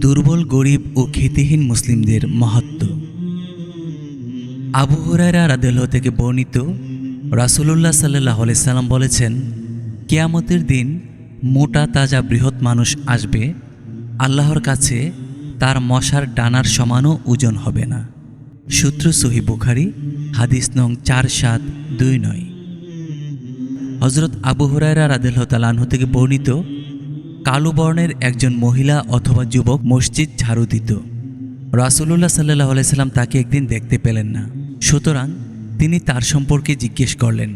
দুর্বল, গরিব ও খ্যাতিহীন মুসলিমদের মাহাত্ম আবু হুরায়রা রাদেল থেকে বর্ণিত রাসুলুল্লাহ সাল্লাহ সাল্লাম বলেছেন, কেয়ামতের দিন মোটা, তাজা, বৃহৎ মানুষ আসবে, আল্লাহর কাছে তার মশার ডানার সমানও ওজন হবে না। সূত্র সহি বুখারি, হাদিস নং চার সাত দুই নয়। হজরত আবু হুরায়রা রাদেল তালাহু থেকে বর্ণিত কালো বর্ণের একজন মহিলা অথবা যুবক মসজিদ ঝাড়ু দিত। রাসুলুল্লাহ সাল্লাহ আলাইসাল্লাম তাকে একদিন দেখতে পেলেন না। সুতরাং তিনি তার সম্পর্কে জিজ্ঞেস করলেন।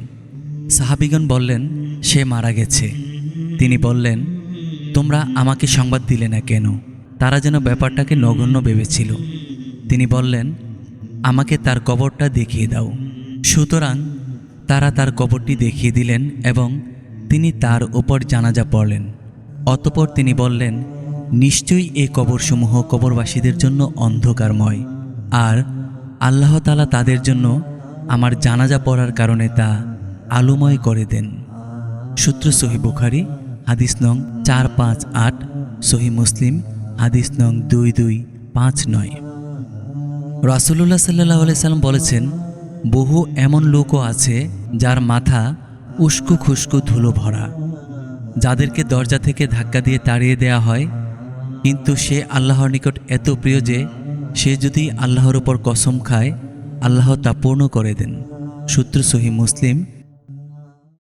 সাহাবিগণ বললেন, সে মারা গেছে। তিনি বললেন, তোমরা আমাকে সংবাদ দিলে না কেন? তারা যেন ব্যাপারটাকে নগণ্য ভেবেছিল। তিনি বললেন, আমাকে তার কবরটা দেখিয়ে দাও। সুতরাং তারা তার কবরটি দেখিয়ে দিলেন এবং তিনি তার ওপর জানাজা পড়লেন। অতপর তিনি বললেন, নিশ্চয়ই এ কবরসমূহ কবরবাসীদের জন্য অন্ধকারময়। আর আল্লাহ তালা তাদের জন্য আমার জানাজা পড়ার কারণে তা আলোময় করে দেন। সূত্র সহি বুখারি, হাদিস নং চার পাঁচ আট, সহি মুসলিম, হাদিস নং দুই দুই পাঁচ নয়। রাসুলুল্লাহ সাল্লাহ সাল্লাম বলেছেন, বহু এমন লোকও আছে যার মাথা উস্কু খুস্কু ধুলো ভরা। যাদেরকে দরজা থেকে ধাক্কা দিয়ে তাড়িয়ে দেয়া হয়, কিন্তু সে আল্লাহর নিকট এত প্রিয় যে, সে যদি আল্লাহর উপর কসম খায়, আল্লাহ তা পূর্ণ করে দেন। সূত্র সহি মুসলিম